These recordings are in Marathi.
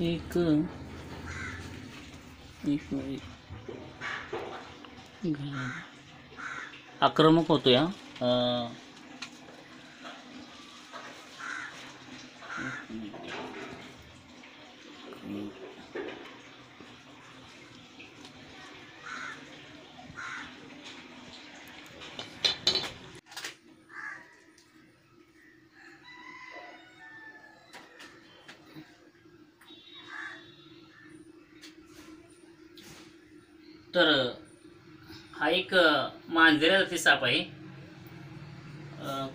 एक एक मिनिट. आक्रमक होतो या तर हा एक मांजऱ्या जाती साप आहे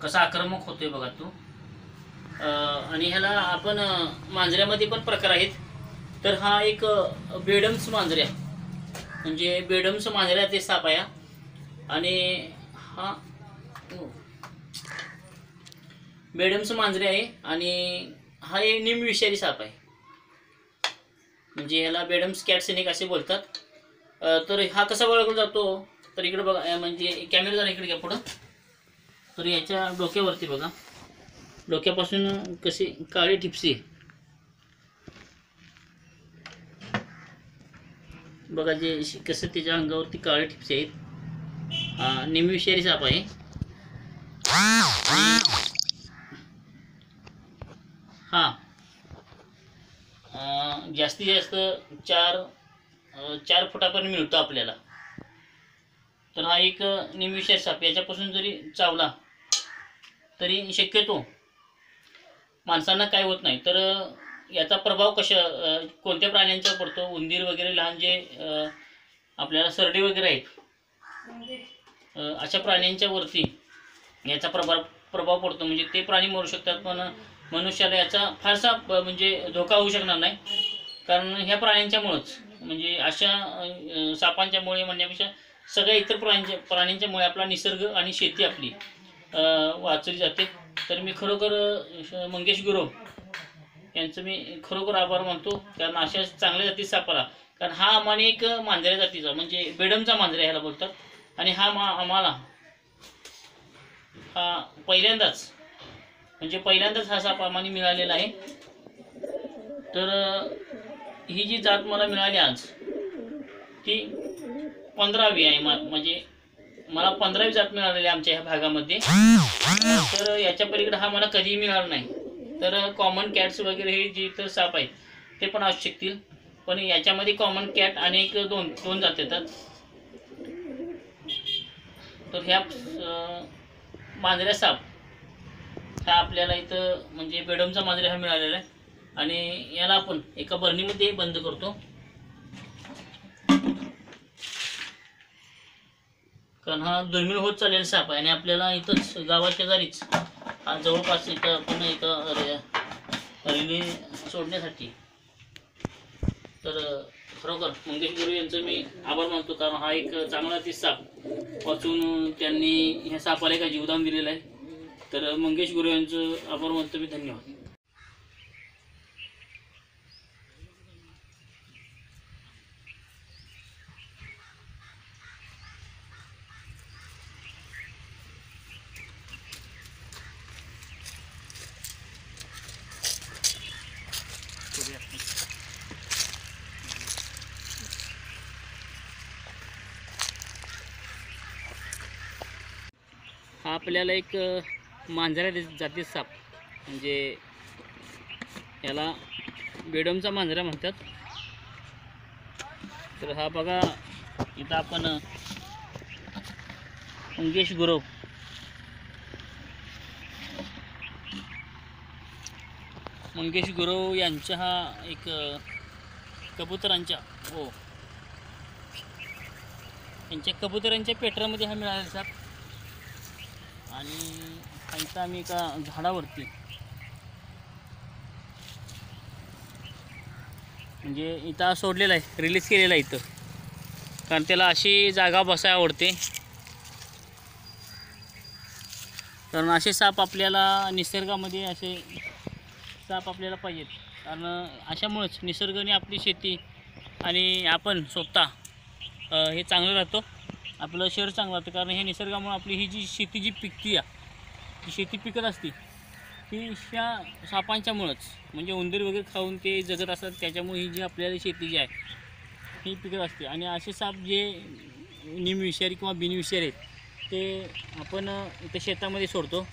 कसा आक्रमक होतोय बघा तो. आणि ह्याला आपण मांजऱ्यामध्ये पण प्रकार आहेत. तर हा एक बेडम्स मांजऱ्या म्हणजे बेडम्स मांजऱ्या ते साप आहे आणि हा हो. बेडम्स मांजरे आहे आणि हा एक निमविषारी साप आहे. म्हणजे याला बेडम्स कॅटसेनिक असे बोलतात. तर हा कसा ओळखला जातो? तर इकडे बघा म्हणजे कॅमेरा जरा इकडे घ्या पुढं. तर याच्या डोक्यावरती बघा. डोक्यापासून कशी काळी ठिपसी बघा जे कसं त्याच्या अंगावरती काळे ठिपसे आहेत. हा निमविषारी साप आहे. हा. जास्तीत जास्त चार चार फुटापर्यंत मिळतो आपल्याला. तर हा एक निमिषार साप याच्यापासून जरी चावला तरी शक्यतो माणसांना काय होत नाही. तर याचा प्रभाव कशा कोणत्या प्राण्यांचा पडतो? उंदीर वगैरे लहान जे आपल्याला सरडे वगैरे आहेत अशा प्राण्यांच्या वरती याचा प्रभाव प्रभाव पडतो. म्हणजे ते प्राणी मरू शकतात पण मनुष्याला याचा फारसा म्हणजे धोका होऊ शकणार नाही. कारण ह्या प्राण्यांच्यामुळंच. म्हणजे अशा सापांच्यामुळे म्हणण्यापेक्षा सगळ्या इतर प्राण्यांच्या प्राण्यांच्यामुळे आपला निसर्ग आणि शेती आपली वाचली जाते. तर मी खरोखर मंगेश गुरव यांचं मी खरोखर आभार मानतो. कारण अशा चांगल्या जाती सापाला कारण हा आम्हाला एक मांजऱ्या जातीचा म्हणजे बेडमचा मांजऱ्या ह्याला बोलतात. आणि हा मा आम्हाला हा पहिल्यांदाच म्हणजे पहिल्यांदाच हा साप आम्हाला मिळालेला आहे. तर ही जी जात मला मिळाली आज ती पंधरावी आहे म्हणजे मला पंधरावी जात मिळालेली आहे आमच्या ह्या भागामध्ये. तर याच्या पलीकडे हा मला कधीही मिळाला नाही. तर कॉमन कॅट्स वगैरे हे जे इतर साप आहेत ते पण असू शकतील. पण याच्यामध्ये कॉमन कॅट आणि एक दोन दोन जात येतात. तर ह्या मांजऱ्या साप ह्या आपल्याला इथं म्हणजे बेडमचा मांजऱ्या हा मिळालेला आहे. आणि याला आपण एका बरणीमध्ये बंद करतो. कारण हा दुर्मिळ होत चाललेला साप आहे आणि आपल्याला इथंच गावाच्या जारीच हा जवळपास इथं आपण एका रे- सोडण्यासाठी. तर खरोखर मंगेश गुरु यांचं मी आभार मानतो कारण हा एक चांगला ती साप वाचून त्यांनी ह्या सापाला एका जीवदान दिलेलं आहे. तर मंगेश गुरु यांचं आभार मानतो मी धन्यवाद हा आपल्याला एक मांजरा जाती साप. म्हणजे याला बेडमचा मांजरा म्हणतात. तर हा बघा इथं आपण अ, गुरव. मंगेश गुरव यांच्या हा एक कबुतरांच्या हो. यांच्या कबुतरांच्या पेटरामध्ये हा मिळाला साप. आणि त्यांचा आम्ही एका झाडावरती. म्हणजे इथं सोडलेला आहे रिलीज केलेला आहे इथं. कारण त्याला अशी जागा बसाय आवडते. कारण असे साप आपल्याला निसर्गामध्ये असे साप आपल्याला पाहिजेत. कारण अशामुळेच निसर्गाने आपली शेती आणि आपण स्वतः हे चांगलं राहतो. आपलं शहर चांगलं राहतं. कारण हे निसर्गामुळे आपली ही जी शेती जी पिकती आहे जी शेती पिकत असते ही ह्या सापांच्यामुळंच. म्हणजे उंदीर वगैरे खाऊन ते जगत असतात त्याच्यामुळे ही जी आपल्याला शेती जी आहे ही पिकत असते. आणि असे साप जे निमविषारी किंवा बिनविषारी आहेत ते आपण इथं शेतामध्ये सोडतो.